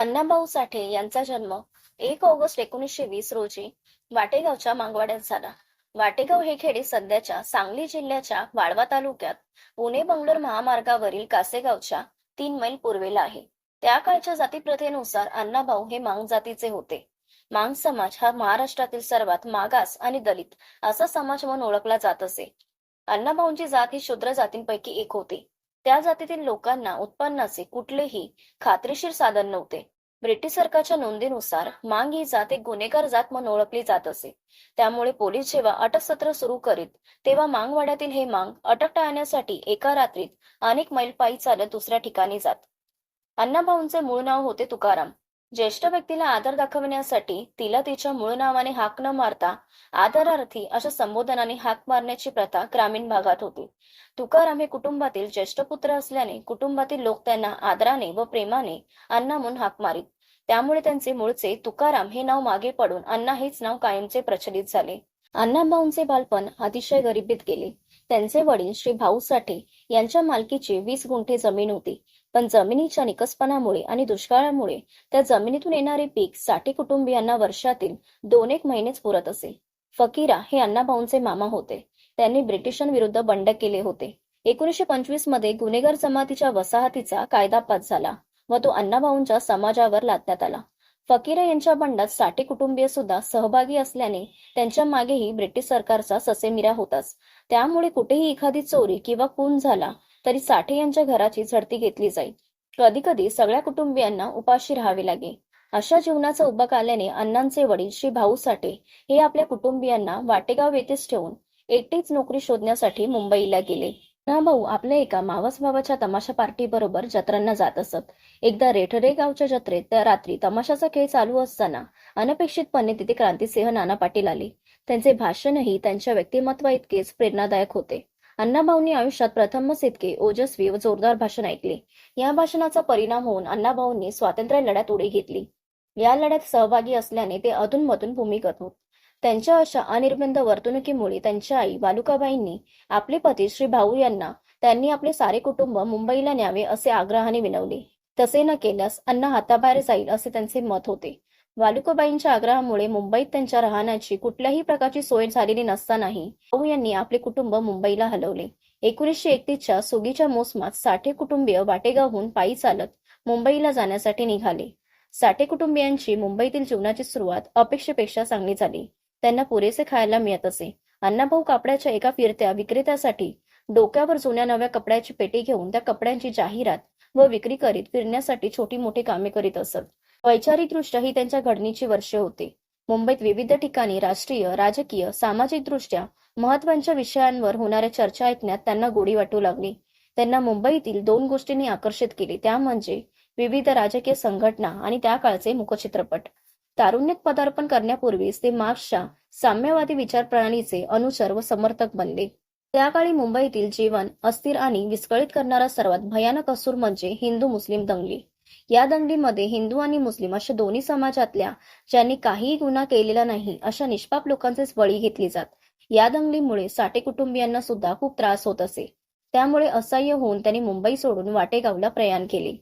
अण्णाभाऊ साठे यांचा जन्म एक ऑगस्ट एकोणीसशे वीस रोजी वाटेगावच्या मांगवाड्यात झाला. वाटेगाव हे खेडे सध्याच्या सांगली जिल्ह्याच्या वाळवा तालुक्यात पुणे बंगलोर महामार्गावरील कासेगावच्या तीन मैल पूर्वेला आहे. त्या काळच्या जातीप्रथेनुसार अण्णाभाऊ हे मांग जातीचे होते. मांग समाज हा महाराष्ट्रातील सर्वात मागास आणि दलित असा समाज म्हणून ओळखला जात असे. अण्णाभाऊंची जात ही शूद्र जातींपैकी एक होती. त्या जातीतील लोकांना उत्पन्नाचे कुठलेही खात्रीशीर साधन नव्हते. ब्रिटिश सरकारच्या नोंदीनुसार मांग ही जात एक गुन्हेगार जात म्हणून ओळखली जात असे. त्यामुळे पोलीस जेव्हा अटक सत्र सुरू करीत तेव्हा मांगवाड्यातील हे मांग अटक टाळण्यासाठी एका रात्रीत अनेक मैल पायी चालत दुसऱ्या ठिकाणी जात. अण्णाभाऊंचे मूळ नाव होते तुकाराम. ज्येष्ठ व्यक्तीला आदर दाखवण्यासाठी तिला तिच्या मूळ नावाने हाक न मारता आदरार्थी अशा संबोधनाने हाक मारण्याची प्रथा ग्रामीण भागात होती. तुकाराम हे कुटुंबातील ज्येष्ठ पुत्र असल्याने कुटुंबातील लोक त्यांना आदराने व प्रेमाने अण्णा म्हणून हाक मारीत. त्यामुळे त्यांचे मूळचे तुकाराम हे नाव मागे पडून अण्णा हेच नाव कायमचे प्रचलित झाले. अण्णाभाऊंचे बालपण अतिशय गरिबीत गेले. त्यांचे वडील श्री भाऊ साठे यांच्या मालकीची वीस गुंठे जमीन होती. पण जमिनीच्या निकसपणामुळे आणि दुष्काळामुळे त्या जमिनीतून येणारे पीक साठे कुटुंबियांना वर्षातील दोन एक महिनेच पुरत असे. फकीरा हे अण्णाभाऊंचे मामा होते. त्यांनी ब्रिटिशांविरुद्ध बंड केले होते. एकोणीसशे पंचवीसमध्ये गुन्हेगार जमातीच्या वसाहतीचा कायदा पास झाला व तो अण्णाभाऊंच्या समाजावर लादण्यात आला. फकीरा यांच्या बंडात साठे कुटुंबीय सुद्धा सहभागी असल्याने त्यांच्या मागेही ब्रिटिश सरकारचा ससेमिरा होताच. त्यामुळे कुठेही एखादी चोरी किंवा खून झाला तरी साठे यांच्या घराची झडती घेतली जाईल. कधी कधी सगळ्या कुटुंबियांना उपाशी राहावे लागे. अशा जीवनाचा उभा आल्याने अण्णांचे वडील श्री भाऊ साठे हे आपल्या कुटुंबियांना वाटेगाव येथेच ठेवून एकटीच नोकरी शोधण्यासाठी मुंबईला गेले. भाऊ आपल्या एका मावस भावाच्या तमाशा पार्टी बरोबर जत्रांना जात असत. एकदा रेठरे गावच्या जत्रेत त्या रात्री तमाशाचा खेळ चालू असताना अनपेक्षितपणे तिथे क्रांतिसिंह नाना पाटील आले. त्यांचे भाषणही त्यांच्या व्यक्तिमत्वा इतकेच प्रेरणादायक होते. अण्णाभाऊंनी आयुष्यात प्रथमच इतके ओजस्वी व जोरदार भाषण ऐकले. या भाषणाचा परिणाम होऊन अण्णाभाऊंनी स्वातंत्र्य लढ्यात उडी घेतली. या लढ्यात सहभागी असल्याने ते अधूनमधून भूमिगत होत. त्यांच्या अशा अनिर्बंध वर्तणुकीमुळे त्यांच्या आई बालुकाबाईंनी आपले पती श्री भाऊ यांना त्यांनी आपले सारे कुटुंब मुंबईला न्यावे असे आग्रहाने विनवले. तसे न केल्यास अण्णा हाताबाहेर जाईल असे त्यांचे मत होते. वालुकाबाईंच्या आग्रहामुळे मुंबईत त्यांच्या राहण्याची कुठल्याही प्रकारची सोय झालेली नसतानाही भाऊ यांनी आपले कुटुंब मुंबईला हलवले. एकोणीसशे एकतीसच्या सुगीच्या मोसमात साठे कुटुंबीय वाटेगावहून पायी चालत मुंबईला जाण्यासाठी निघाले. साठे कुटुंबियांची मुंबईतील जीवनाची सुरुवात अपेक्षेपेक्षा चांगली झाली. त्यांना पुरेसे खायला मिळत असे. अण्णाभाऊ कापड्याच्या एका फिरत्या विक्रेत्यासाठी डोक्यावर जुन्या नव्या कपड्याची पेटी घेऊन त्या कपड्यांची जाहिरात व विक्री करीत फिरण्यासाठी छोटी मोठी कामे करीत असत. वैचारिकदृष्ट्या ही त्यांच्या घडणीची वर्षे होती. मुंबईत विविध ठिकाणी राष्ट्रीय राजकीय सामाजिक दृष्ट्या महत्त्वाच्या विषयांवर होणाऱ्या चर्चा ऐकण्यात त्यांना गोडी वाटू लागली. त्यांना मुंबईतील दोन गोष्टींनी आकर्षित केले. त्या म्हणजे विविध राजकीय संघटना आणि त्या काळचे मुखचित्रपट. तारुण्यात पदार्पण करण्यापूर्वीच ते मार्क्सच्या साम्यवादी विचारप्रणालीचे अनुसर व समर्थक बनले. त्या काळी मुंबईतील जीवन अस्थिर आणि विस्कळीत करणारा सर्वात भयानक असूर म्हणजे हिंदू मुस्लिम दंगली. या दंगलीमध्ये हिंदू आणि मुस्लिम अशा दोन्ही समाजातल्या ज्यांनी काहीही गुन्हा केलेला नाही अशा निष्पाप लोकांचेच बळी घेतली जात. या दंगलीमुळे साठे कुटुंबियांना सुद्धा खूप त्रास होत असे. त्यामुळे असह्य होऊन त्यांनी मुंबई सोडून वाटेगावला प्रयाण केले.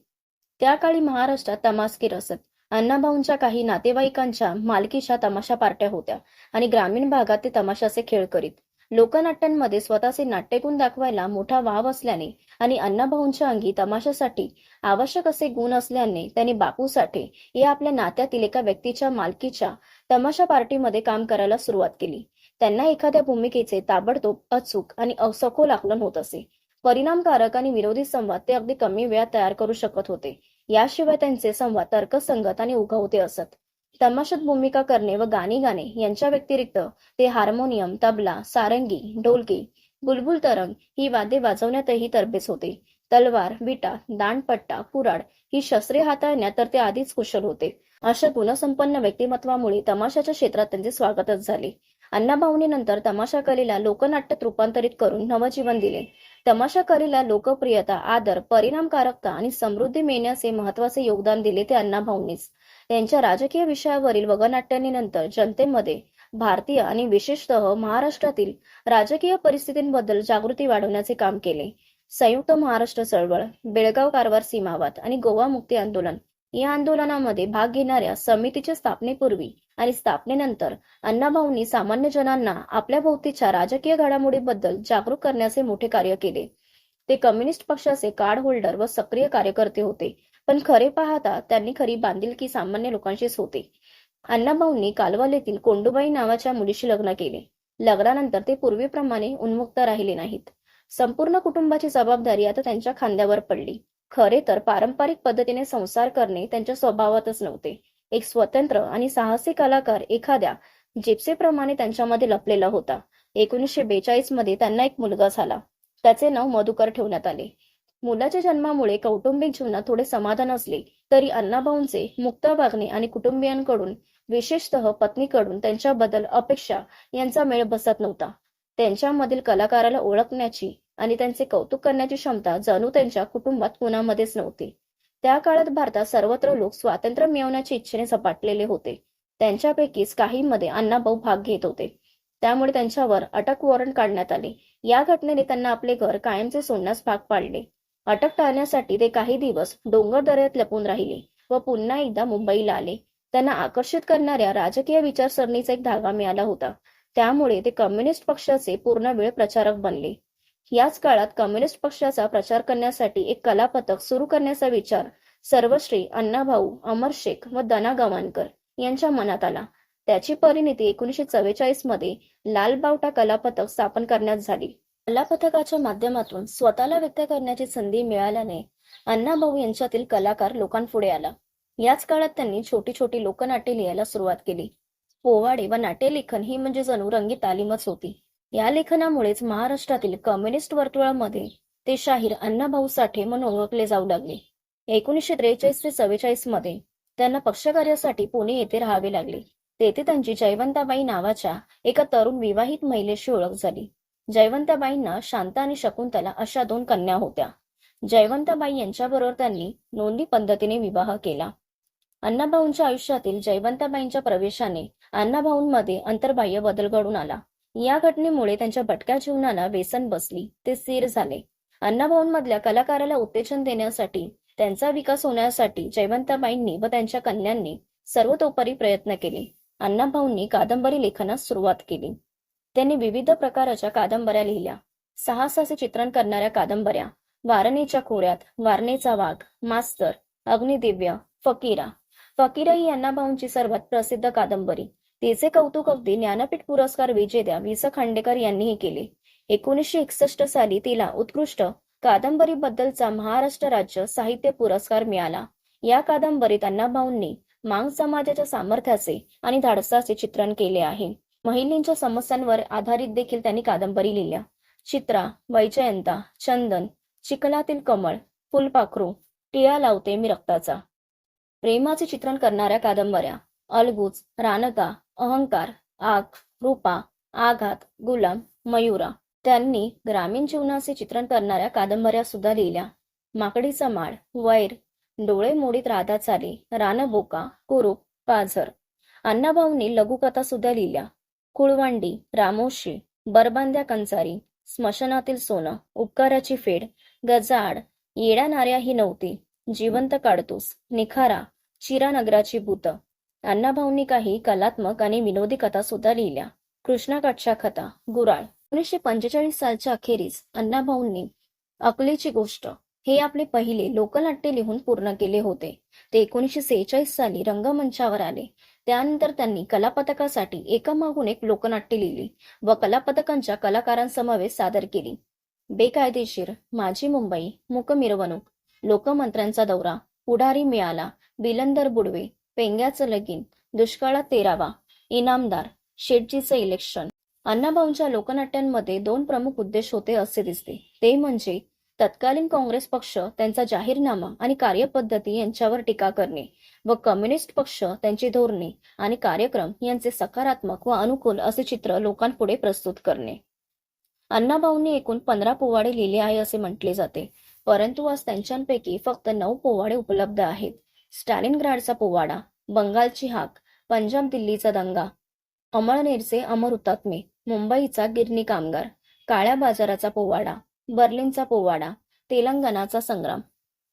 त्या काळी महाराष्ट्रात तमासकीर असत अण्णाभाऊंच्या काही नातेवाईकांच्या मालकीच्या तमाशा पार्ट्या होत्या आणि ग्रामीण भागात ते तमाशाचे खेळ करीत. लोकनाट्यांमध्ये स्वतःचे नाट्यगुण दाखवायला मोठा वाव असल्याने आणि अण्णाभाऊंच्या अंगी तमाशासाठी आवश्यक असे गुण असल्याने त्यांनी बापू साठे या आपल्या नात्यातील एका व्यक्तीच्या मालकीच्या तमाशा पार्टीमध्ये काम करायला सुरुवात केली. त्यांना एखाद्या भूमिकेचे ताबडतोब अचूक आणि असखोल आकलन होत असे. परिणामकारक आणि विरोधी संवाद ते अगदी कमी वेळात तयार करू शकत होते. याशिवाय त्यांचे संवाद तर्कसंगत आणि उघवते असत. तमाशात भूमिका करणे व गाणी गाणे यांच्या व्यतिरिक्त ते हार्मोनियम तबला सारंगी ढोलकी बुलबुल तरंग ही वाद्ये वाजवण्यातही तरबेज होते. तलवार विटा दांडपट्टा कुराड ही शस्त्रे हाताळण्यात तर ते आधीच कुशल होते. अशा गुणसंपन्न व्यक्तिमत्वामुळे तमाशाच्या क्षेत्रात त्यांचे स्वागतच झाले. अण्णाभाऊनी नंतर तमाशा कलेला लोकनाट्यात रूपांतरित करून नवजीवन दिले. तमाशा कलेला लोकप्रियता आदर परिणामकारकता आणि समृद्धी मिळण्याचे महत्त्वाचे योगदान दिले ते अण्णाभाऊंनीच त्यांच्या राजकीय विषयावरील वगनाट्यांनीनंतर जनतेमध्ये भारतीय आणि विशेषतः महाराष्ट्रातील राजकीय परिस्थितींबद्दल जागृती वाढवण्याचे काम केले. संयुक्त महाराष्ट्र चळवळ बेळगाव कारवार सीमावाद आणि गोवा मुक्ती आंदोलन या आंदोलनामध्ये भाग घेणाऱ्या समितीच्या स्थापनेपूर्वी आणि स्थापनेनंतर अण्णाभाऊंनी सामान्य जनांना आपल्या भोवतीच्या राजकीय घडामोडीबद्दल जागरूक करण्याचे मोठे कार्य केले. ते कम्युनिस्ट पक्षाचे कार्ड होल्डर व सक्रिय कार्यकर्ते होते. पण खरे पाहता त्यांनी खरी बांधिलकी सामान्य लोकांशीच होते. अण्णाभाऊंनी कालवालेतील कोंडुबाई नावाच्या मुलीशी लग्न केले. लग्नानंतर ते पूर्वीप्रमाणे उन्मुक्त राहिले नाहीत. संपूर्ण कुटुंबाची जबाबदारी आता त्यांच्या खांद्यावर पडली. खरे तर पारंपरिक पद्धतीने संसार करणे त्यांच्या स्वभावातच नव्हते. एक स्वतंत्र आणि साहसी कलाकार एखाद्या जिप्सेप्रमाणे त्यांच्यामध्ये लपलेला होता. एकोणीसशे बेचाळीसमध्ये त्यांना एक मुलगा झाला. त्याचे नाव मधुकर ठेवण्यात आले. मुलाच्या जन्मामुळे कौटुंबिक जीवनात थोडे समाधान असले तरी अण्णाभाऊंचे मुक्ता वागणे आणि कुटुंबियांकडून विशेषतः पत्नीकडून त्यांच्याबद्दल अपेक्षा यांचा मेळ बसत नव्हता. त्यांच्यामधील कलाकाराला ओळखण्याची आणि त्यांचे कौतुक करण्याची क्षमता जणू त्यांच्या कुटुंबात कुणामध्येच नव्हती. त्या काळात भारतात सर्वत्र लोक स्वातंत्र्य मिळवण्याच्या इच्छेने झपाटलेले होते. त्यांच्यापैकीच काहींमध्ये अण्णाभाऊ भाग घेत होते. त्यामुळे त्यांच्यावर अटक वॉरंट काढण्यात आले. या घटनेने त्यांना आपले घर कायमचे सोडण्यास भाग पाडले. अटक टाळण्यासाठी ते काही दिवस डोंगर दऱ्यात लपून राहिले व पुन्हा एकदा मुंबईला आले. त्यांना आकर्षित करणाऱ्या राजकीय विचारसरणीचा एक धागा मिळाला होता. त्यामुळे ते कम्युनिस्ट पक्षाचे पूर्ण वेळ प्रचारक बनले. याच काळात कम्युनिस्ट पक्षाचा प्रचार करण्यासाठी एक कलापथक सुरू करण्याचा विचार सर्वश्री अण्णाभाऊ अमर शेख व दना गवानकर यांच्या मनात आला. त्याची परिणिती एकोणीसशे चव्वेचाळीसमध्ये लालबावटा कलापथक स्थापन करण्यात झाली. कलापथकाच्या माध्यमातून स्वतःला व्यक्त करण्याची संधी मिळाल्याने अण्णाभाऊ यांच्यातील कलाकार लोकांपुढे आला. याच काळात त्यांनी छोटी छोटी लोकनाट्ये लिहायला सुरुवात केली. पोवाडे व नाट्यलेखन ही म्हणजे जणू रंगी तालीमच होती. या लेखनामुळेच महाराष्ट्रातील कम्युनिस्ट वर्तुळामध्ये ते शाहीर अण्णाभाऊ साठे म्हणून ओळखले जाऊ लागले. एकोणीसशे त्रेचाळीस ते चव्वेचाळीसमध्ये त्यांना पक्षकार्यासाठी पुणे येथे राहावे लागले. तेथे त्यांची जयवंताबाई नावाच्या एका तरुण विवाहित महिलेशी ओळख झाली. जयवंताबाईंना शांता आणि शकुंतला अशा दोन कन्या होत्या. जयवंताबाई यांच्याबरोबर त्यांनी नोंदी पद्धतीने विवाह केला. अण्णाभाऊंच्या आयुष्यातील जयवंताबाईंच्या प्रवेशाने अण्णाभाऊंमध्ये अंतर्बाह्य बदल घडून आला. या घटनेमुळे त्यांच्या भटक्या जीवनाला व्यसन बसली ते स्थिर झाले. अण्णाभाऊंमधल्या कलाकाराला उत्तेजन देण्यासाठी त्यांचा विकास होण्यासाठी जयवंताबाईंनी व त्यांच्या कन्यांनी सर्वतोपरी प्रयत्न केले. अण्णाभाऊंनी कादंबरी लेखनास सुरुवात केली. त्यांनी विविध प्रकारच्या कादंबऱ्या लिहिल्या. साहसाचे चित्रण करणाऱ्या कादंबऱ्या वारणेच्या खोऱ्यात वारणेचा वाघ मास्तर अग्निदिव्य फकीरा. फकीरा ही अण्णाभाऊंची सर्वात प्रसिद्ध कादंबरी. तिचे कौतुक अगदी ज्ञानपीठ पुरस्कार विजेत्या वि स. खांडेकर यांनीही केले. एकोणीसशे एकसष्ट साली तिला उत्कृष्ट कादंबरीबद्दलचा महाराष्ट्र राज्य साहित्य पुरस्कार मिळाला. या कादंबरीत अण्णाभाऊंनी मांग समाजाच्या सामर्थ्याचे आणि धाडसाचे चित्रण केले आहे. महिलांच्या समस्यांवर आधारित देखील त्यांनी कादंबरी लिहिल्या. चित्रा वैजयंता चंदन चिखलातील कमळ फुलपाखरू टिळा लावते मी रक्ताचा. प्रेमाचे चित्रण करणाऱ्या कादंबऱ्या अलगूज रानका अहंकार आग रूपा आघात गुलाम मयुरा त्यांनी ग्रामीण जीवनाचे चित्रण करणाऱ्या कादंबऱ्या सुद्धा लिहिल्या. माकडीचा माळ वैर डोळे मोडीत राधा चाली रानबोका कुरूप पाझर. अण्णाभाऊंनी लघुकथा सुद्धा लिहिल्या. कुळवांडी रामोशी बरबांद्या कंचारी स्मशानातील सोनं उपकाराची फेड गजाआड येड्या ही नव्हती. जिवंत काडतूस निखारा चिरानगराची भूत. अण्णाभाऊंनी काही कलात्मक आणि विनोदी कथा सुद्धा लिहिल्या. कृष्णाकाठच्या कथा गुराळ. एकोणीसशे पंचेचाळीस सालच्या अखेरीस अण्णाभाऊंनी अकलेची गोष्ट हे आपले पहिले लोकनाट्य लिहून पूर्ण केले होते. ते एकोणीसशे सेहेचाळीस साली रंगमंचावर आले. त्यानंतर त्यांनी कलापथकासाठी एकामागून एक लोकनाट्य लिहिली व कलापथकांच्या कलाकारांसमवेत सादर केली. बेकायदेशीर माझी मुंबई मुक मिरवणूक लोकमंत्र्यांचा दौरा पुढारी मिळाला बिलंदर बुडवे पेंग्याचं लगीन दुष्काळात तेरावा इनामदार शेटजीचं इलेक्शन अण्णाभाऊंच्या लोकनाट्यांमध्ये दोन प्रमुख उद्देश होते असे दिसते. ते म्हणजे तत्कालीन काँग्रेस पक्ष त्यांचा जाहीरनामा आणि कार्यपद्धती यांच्यावर टीका करणे व कम्युनिस्ट पक्ष त्यांची धोरणे आणि कार्यक्रम यांचे सकारात्मक व अनुकूल असे चित्र लोकांपुढे प्रस्तुत करणे. अण्णाभाऊंनी एकूण पंधरा पोवाडे लिहिले आहे असे म्हटले जाते. परंतु आज त्यांच्यापैकी फक्त नऊ पोवाडे उपलब्ध आहेत. स्टॅलिनग्राडचा पोवाडा बंगालची हाक पंजाब दिल्लीचा दंगा अमळनेरचे अमर हुतात्मे मुंबईचा गिरणी कामगार काळ्या बाजाराचा पोवाडा बर्लिनचा पोवाडा तेलंगणाचा संग्राम.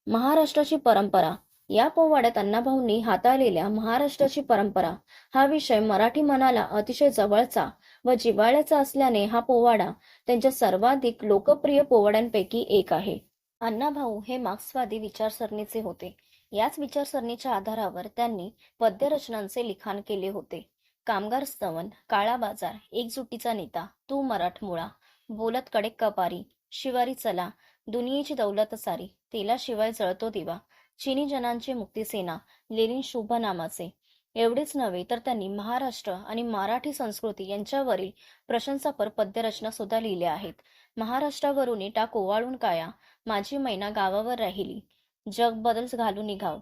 महाराष्ट्राची परंपरा या पोवाड्यात अण्णाभाऊंनी हाताळलेल्या महाराष्ट्राची परंपरा हा विषय मराठी मनाला अतिशय जवळचा व जिव्हाळ्याचा असल्याने हा पोवाडा त्यांच्या सर्वाधिक लोकप्रिय पोवाड्यांपैकी एक आहे. अण्णाभाऊ हे मार्क्सवादी विचारसरणीचे होते. याच विचारसरणीच्या आधारावर त्यांनी पद्यरचनांचे लिखाण केले होते. कामगार स्तवन काळा बाजार एकजुटीचा नेता तू मराठमोळा बोलत कडे कपारी शिवारी चला दुनियेची दौलत सारी तेलाशिवाय जळतो दिवा. चिनी जनांची मुक्तीसेना लेनिन शुभ नामाचे एवढेच नव्हे तर त्यांनी महाराष्ट्र आणि मराठी संस्कृती यांच्यावरील प्रशंसापर पद्यरचना सुद्धा लिहिल्या आहेत. महाराष्ट्रावरून टाक ओवाळून काया माझी मैना गावावर राहिली. जग बदल घालून निघाव.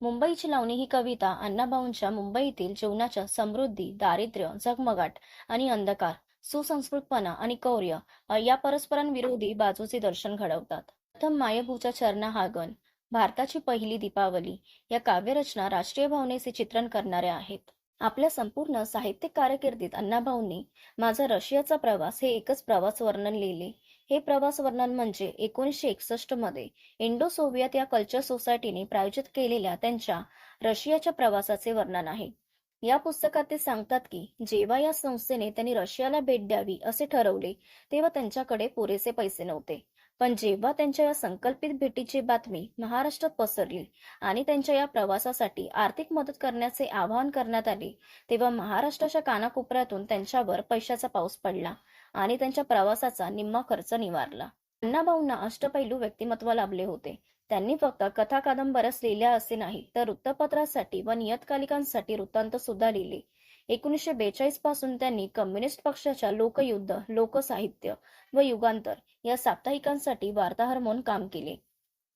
मुंबईची लावणी ही कविता अण्णाभाऊंच्या मुंबईतील जीवनाच्या समृद्धी दारिद्र्य झगमगाट आणि अंधकार. सुसंस्कृतपणा आणि कौर्य अ, या परस्परांविरोधी बाजूचे दर्शन घडवतात. प्रथम मायभूचा चरणा हागन भारताची पहिली दीपावली. या काव्यरचना राष्ट्रीय भावनेचे चित्रण करणाऱ्या आहेत. आपल्या संपूर्ण साहित्यिक कारकिर्दीत अण्णाभाऊंनी माझा रशियाचा प्रवास हे एकच प्रवास वर्णन लिहिले. हे प्रवास वर्णन म्हणजे एकोणीसशे एकसष्टमध्ये इंडो सोव्हिएत या कल्चर सोसायटीने प्रायोजित केलेल्या त्यांच्या रशियाच्या प्रवासाचे वर्णन आहे. या पुस्तकात ते सांगतात की जेव्हा या संस्थेने त्यांनी रशियाला भेट द्यावी असे ठरवले तेव्हा त्यांच्याकडे पुरेसे पैसे नव्हते. पण जेव्हा त्यांच्या या संकल्पित भेटीची बातमी महाराष्ट्रात पसरली आणि त्यांच्या या प्रवासासाठी आर्थिक मदत करण्याचे आवाहन करण्यात आले तेव्हा महाराष्ट्राच्या कानाकोपऱ्यातून त्यांच्यावर पैशाचा पाऊस पडला आणि त्यांच्या प्रवासाचा निम्मा खर्च निवारला. अण्णाभाऊंना अष्टपैलू व्यक्तिमत्व लाभले होते. त्यांनी फक्त कथा कादंबऱ्याच लिहिल्या असे नाही तर वृत्तपत्रासाठी व नियतकालिकांसाठी वृत्तांत सुद्धा लिहिले. एकोणीसशे बेचाळीसपासून त्यांनी कम्युनिस्ट पक्षाच्या लोकयुद्ध लोकसाहित्य व युगांतर या साप्ताहिकांसाठी वार्ताहर म्हणून काम केले.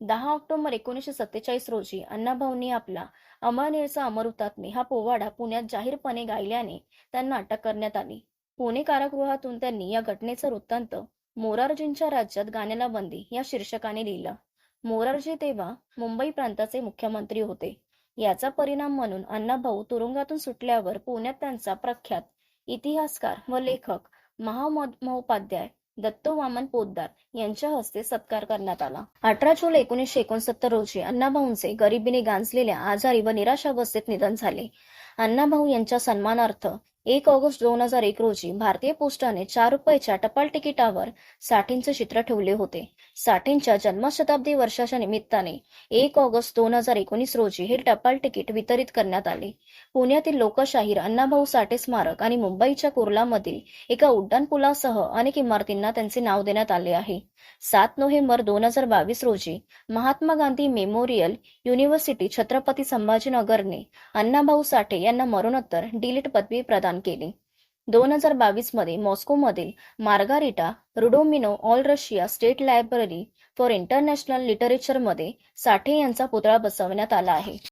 दहा ऑक्टोबर एकोणीसशे सत्तेचाळीस रोजी अण्णाभाऊंनी आपला अमळनेरचा अमर हुतात्मे हा पोवाडा पुण्यात जाहीरपणे गायल्याने त्यांना अटक करण्यात आली. पुणे कारागृहातून त्यांनी या घटनेचा वृत्तांत मोरारजींच्या राज्यात गाण्याला बंदी या शीर्षकाने लिहिला. मोरारजी तेव्हा मुंबई प्रांताचे मुख्यमंत्री होते. याचा परिणाम म्हणून अण्णाभाऊ तुरुंगातून सुटल्यावर पुण्यात त्यांचा प्रख्यात इतिहासकार व लेखक महामहोपाध्याय दत्तो वामन पोद्दार यांच्या हस्ते सत्कार करण्यात आला. अठरा जुलै एकोणीसशे एकोणसत्तर रोजी अण्णाभाऊंचे गरिबीने गांजलेल्या आजारी व निराशावस्थेत निधन झाले. अण्णाभाऊ यांच्या सन्मानार्थ एक ऑगस्ट दोन हजार एक रोजी भारतीय पोस्टाने चार रुपयाच्या टपाल तिकिटावर साठींचे चित्र ठेवले होते. साठींच्या जन्मशताब्दी वर्षाच्या निमित्ताने एक ऑगस्ट दोन हजार एकोणीस रोजी हे टपाल तिकीट वितरित करण्यात आले. पुण्यातील लोकशाहीर अण्णाभाऊ साठे स्मारक आणि मुंबईच्या कुर्लामधील एका उड्डाणपुलासह अनेक इमारतींना त्यांचे नाव देण्यात आले आहे. सात नोव्हेंबर दोन हजार बावीस रोजी महात्मा गांधी मेमोरियल युनिव्हर्सिटी छत्रपती संभाजीनगरने अण्णाभाऊ साठे यांना मरणोत्तर डिलीट पदवी प्रदान केली. दोन हजार बावीसमध्ये मॉस्कोमधील Margarita Rudomino all Russia state library for international लिटरेचरमध्ये Sathe यांचा पुतळा बसवण्यात आला आहे.